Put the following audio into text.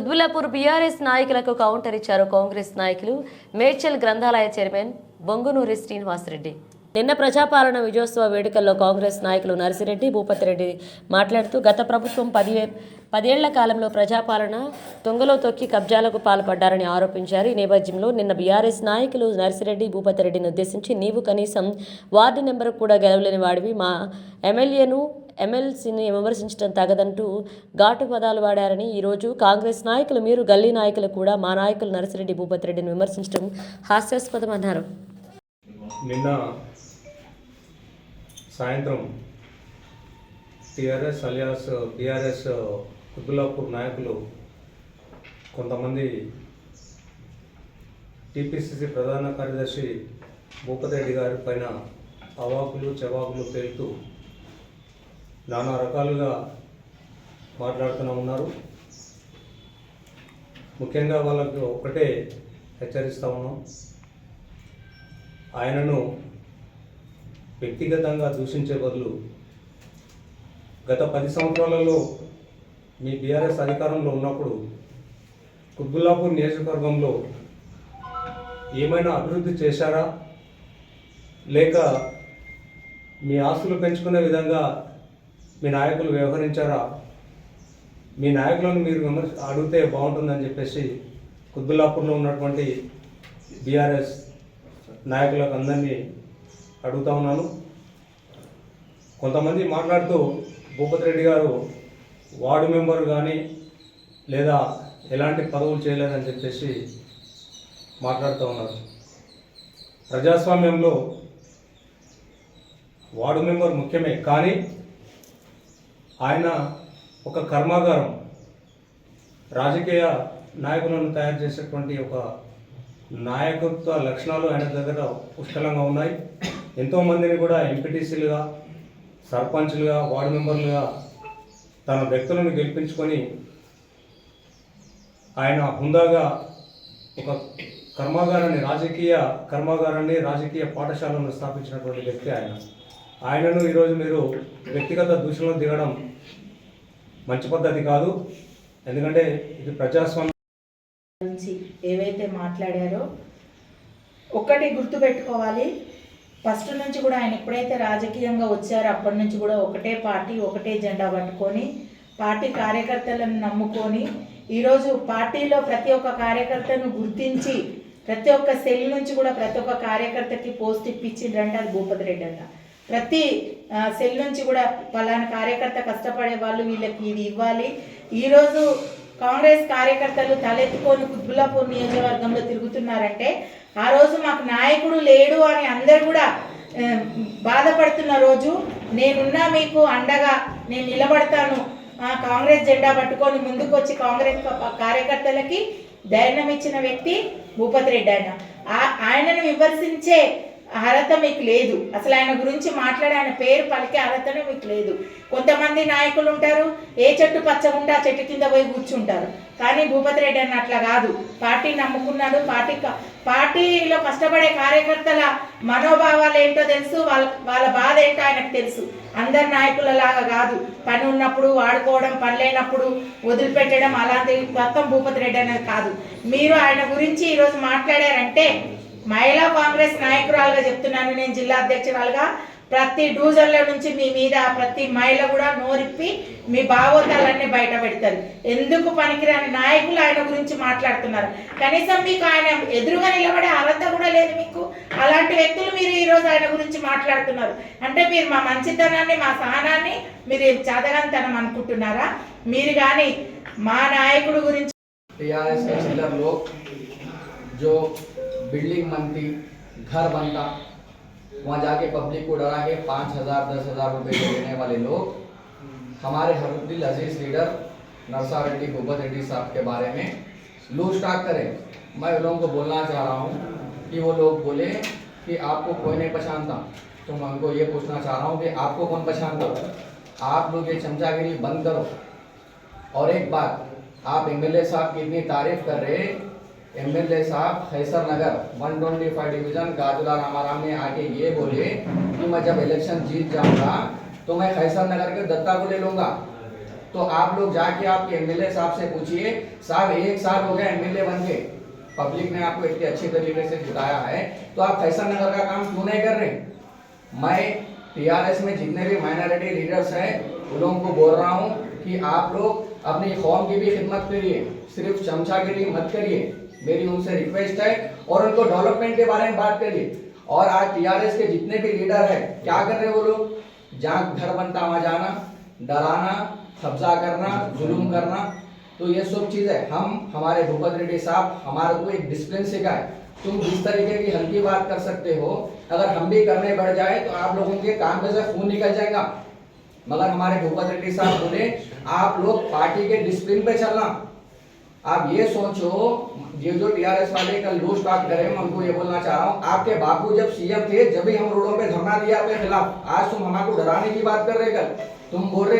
Quthbullapur BRS నాయకులకు counter ఇచ్చారు కాంగ్రెస్ నాయకులు మేడ్చల్ గ్రంథాలయ చైర్మన్ బొంగునూరి శ్రీనివాసరెడ్డి. నిన్న ప్రజాపాలన విజయోత్సవ వేడుకల్లో కాంగ్రెస్ నాయకులు నర్సిరెడ్డి భూపతిరెడ్డి మాట్లాడుతూ గత ప్రభుత్వం పది పదేళ్ళ కాలంలో ప్రజాపాలన తొంగలో తొక్కి కబ్జాలకు పాల్పడ్డారని ఆరోపించారు. ఈ నేపథ్యంలో నిన్న బీఆర్ఎస్ నాయకులు నర్సిరెడ్డి భూపతిరెడ్డిని ఉద్దేశించి నీవు కనీసం వార్డు నెంబర్ కూడా గెలవలేని వాడివి. మా ఎమ్మెల్యేను ఎమ్మెల్సీని విమర్శించడం తగదంటూ ఘాటు పదాలు వాడారని ఈరోజు కాంగ్రెస్ నాయకులు మీరు గల్లీ నాయకులు కూడా మా నాయకులు నర్సిరెడ్డి భూపతిరెడ్డిని విమర్శించడం హాస్యాస్పదమన్నారు. నిన్న సాయంత్రం టిఆర్ఎస్ అలియాస్ బీఆర్ఎస్ కుద్దులాపూర్ నాయకులు కొంతమంది టీపీసీసీ ప్రధాన కార్యదర్శి భూపతిరెడ్డి గారి పైన అవాకులు చెవాకులు పేలుతూ నానా రకాలుగా మాట్లాడుతూనే ఉన్నారు. ముఖ్యంగా వాళ్ళకు ఒక్కటే హెచ్చరిస్తూ ఉన్నాం. ఆయనను వ్యక్తిగతంగా దూషించే బదులు గత పది సంవత్సరాలలో మీ బీఆర్ఎస్ అధికారంలో ఉన్నప్పుడు కుత్బుల్లాపూర్ నియోజకవర్గంలో ఏమైనా అభివృద్ధి చేశారా? లేక మీ ఆస్తులు పెంచుకునే విధంగా మీ నాయకులు వ్యవహరించారా? మీ నాయకులను మీరు విమర్శ అడిగితే బాగుంటుందని చెప్పేసి కుత్బుల్లాపూర్లో ఉన్నటువంటి బీఆర్ఎస్ నాయకులకు అందరినీ అడుగుతా ఉన్నాను. కొంతమంది మాట్లాడుతూ భూపతి రెడ్డి గారు వార్డు మెంబర్ కానీ లేదా ఎలాంటి పదవులు చేయలేదని చెప్పేసి మాట్లాడుతూ ఉన్నారు. ప్రజాస్వామ్యంలో వార్డు మెంబర్ ముఖ్యమే కానీ ఆయన ఒక కర్మాగారం రాజకీయ నాయకులను తయారు చేసేటువంటి ఒక నాయకత్వ లక్షణాలు ఆయన దగ్గర పుష్కలంగా ఉన్నాయి. ఎంతోమందిని కూడా ఎంపీటీసీలుగా సర్పంచ్లుగా వార్డు మెంబర్లుగా తన వ్యక్తులను గెలిపించుకొని ఆయన హుందాగా ఒక కర్మాగారాన్ని రాజకీయ కర్మాగారాన్ని రాజకీయ పాఠశాలను స్థాపించినటువంటి వ్యక్తి ఆయన. ఆయనను ఈరోజు మీరు వ్యక్తిగత దూషణలో దిగడం మంచి పద్ధతి కాదు. ఎందుకంటే ఇది ప్రజాస్వామ్యం నుంచి ఏవైతే మాట్లాడారో ఒక్కటి గుర్తుపెట్టుకోవాలి. ఫస్ట్ నుంచి కూడా ఆయన ఎప్పుడైతే రాజకీయంగా వచ్చారో అప్పటి నుంచి కూడా ఒకటే పార్టీ ఒకటే జెండా పట్టుకొని పార్టీ కార్యకర్తలను నమ్ముకొని ఈరోజు పార్టీలో ప్రతి ఒక్క కార్యకర్తను గుర్తించి ప్రతి ఒక్క సెల్ నుంచి కూడా ప్రతి ఒక్క కార్యకర్తకి పోస్ట్ ఇప్పించిండ్రంటే అది భూపతి రెడ్డి అన్న. ప్రతి సెల్ నుంచి కూడా పలానా కార్యకర్త కష్టపడే వాళ్ళు వీళ్ళకి ఇది ఇవ్వాలి. ఈరోజు కాంగ్రెస్ కార్యకర్తలు తలెత్తుకొని కుద్బులాపూర్ నియోజకవర్గంలో తిరుగుతున్నారంటే ఆ రోజు మాకు నాయకుడు లేడు అని అందరు కూడా బాధపడుతున్న రోజు నేనున్నా మీకు అండగా నేను నిలబడతాను. ఆ, కాంగ్రెస్ జెండా పట్టుకొని ముందుకు వచ్చి కాంగ్రెస్ కార్యకర్తలకి ధైర్యం ఇచ్చిన వ్యక్తి భూపతి రెడ్డి ఆయన. ఆ- ఆయనను విమర్శించే అర్హత మీకు లేదు. అసలు ఆయన గురించి మాట్లాడే ఆయన పేరు పలికే అర్హతనే మీకు లేదు. కొంతమంది నాయకులు ఉంటారు ఏ చెట్టు పచ్చగా ఆ చెట్టు కింద పోయి కూర్చుంటారు. కానీ భూపతి రెడ్డి అన్న అట్లా కాదు. పార్టీ నమ్ముకున్నాడు పార్టీ పార్టీలో కష్టపడే కార్యకర్తల మనోభావాలు ఏంటో తెలుసు వాళ్ళ వాళ్ళ బాధ ఏంటో ఆయనకు తెలుసు. అందరి నాయకులలాగా కాదు. పని ఉన్నప్పుడు వాడుకోవడం పని లేనప్పుడు వదిలిపెట్టడం అలాంటి మొత్తం భూపతి రెడ్డి అనేది కాదు. మీరు ఆయన గురించి ఈరోజు మాట్లాడారంటే మహిళా కాంగ్రెస్ నాయకురాలుగా చెప్తున్నాను నేను జిల్లా అధ్యక్షురాలుగా. ప్రతి డూజర్ల నుంచి మీ మీద ప్రతి మహిళ కూడా నోరిప్పి మీ భావోతాలన్నీ బయట పెడతారు. ఎందుకు పనికిరాని నాయకులు ఆయన గురించి మాట్లాడుతున్నారు. కనీసం మీకు ఆయన ఎదురుగా నిలబడే అర్హత కూడా లేదు మీకు. అలాంటి వ్యక్తులు మీరు ఈరోజు ఆయన గురించి మాట్లాడుతున్నారు. అంటే మీరు మా మంచితనాన్ని మా సహనాన్ని మీరు చదగంతనం అనుకుంటున్నారా? మీరు కానీ మా నాయకుడు గురించి बिल्डिंग बनती घर बनता। वहाँ जाके पब्लिक को डरा के पाँच हज़ार, दस हज़ार रुपये देने वाले लोग। हमारे हरुद्दिल अज़ीज़ लीडर नरसा रेड्डी, भूपत रेड्डी साहब के बारे में लूज स्टार्ट करें। मैं उन लोगों को बोलना चाह रहा हूँ कि वो लोग बोले कि आपको कोई नहीं पहचानता। तो मैं उनको ये पूछना चाह रहा हूँ कि आपको कौन पहचानता? आप लोग ये चमचागिरी बंद करो। और एक बात, आप एमएलए साहब की इतनी तारीफ़ कर रहे एमएलए साहब खैसर नगर 125 डिवीज़न, गाजुला रामाराम ने आके ये बोले कि मैं जब इलेक्शन जीत जाऊँगा तो मैं खैसर नगर के दत्ता को ले लूँगा। तो आप लोग जाके आपके एमएलए साहब से पूछिए, साहब, एक साल हो गया एमएलए बन के। पब्लिक ने आपको इतने अच्छे तरीके से जिताया है तो आप फैसल नगर का काम क्यों नहीं कर रहे? मैं टीआरएस में जितने भी माइनॉरिटी लीडर्स हैं, उन लोगों को बोल रहा हूँ कि आप लोग अपनी कौम की भी खिदमत करिए, सिर्फ़ चमचागिरी मत करिए। मेरी उनसे रिक्वेस्ट है और उनको डेवलपमेंट के बारे में बात करिए। और आज टीआरएस के जितने भी लीडर हैं, क्या कर रहे हैं वो लोग? जहाँ घर बनता वहाँ जाना, डराना, कब्जा करना, जुलूम करना तो ये सब चीज़ है। हम, हमारे भूपत रेड्डी साहब, हमारे को एक डिसिप्लिन सिखाए। तुम जिस तरीके की हल्की बात कर सकते हो, अगर हम भी करने बढ़ जाए तो आप लोगों के काम में से खून निकल जाएगा। मगर हमारे भूपत रेड्डी साहब बोले, आप लोग पार्टी के डिसिप्लिन पे चलना। आप ये सोचो, ये जो टीआरएस वाले कल लूज टॉक करे मैं उनको ये बोलना चाह रहा हूँ, आपके बापू जब सीएम थे, जब भी हम रोडों पे धरना दिया आपके खिलाफ, आज तुम हमारे डराने की बात कर रहे कल। तुम बोल रहे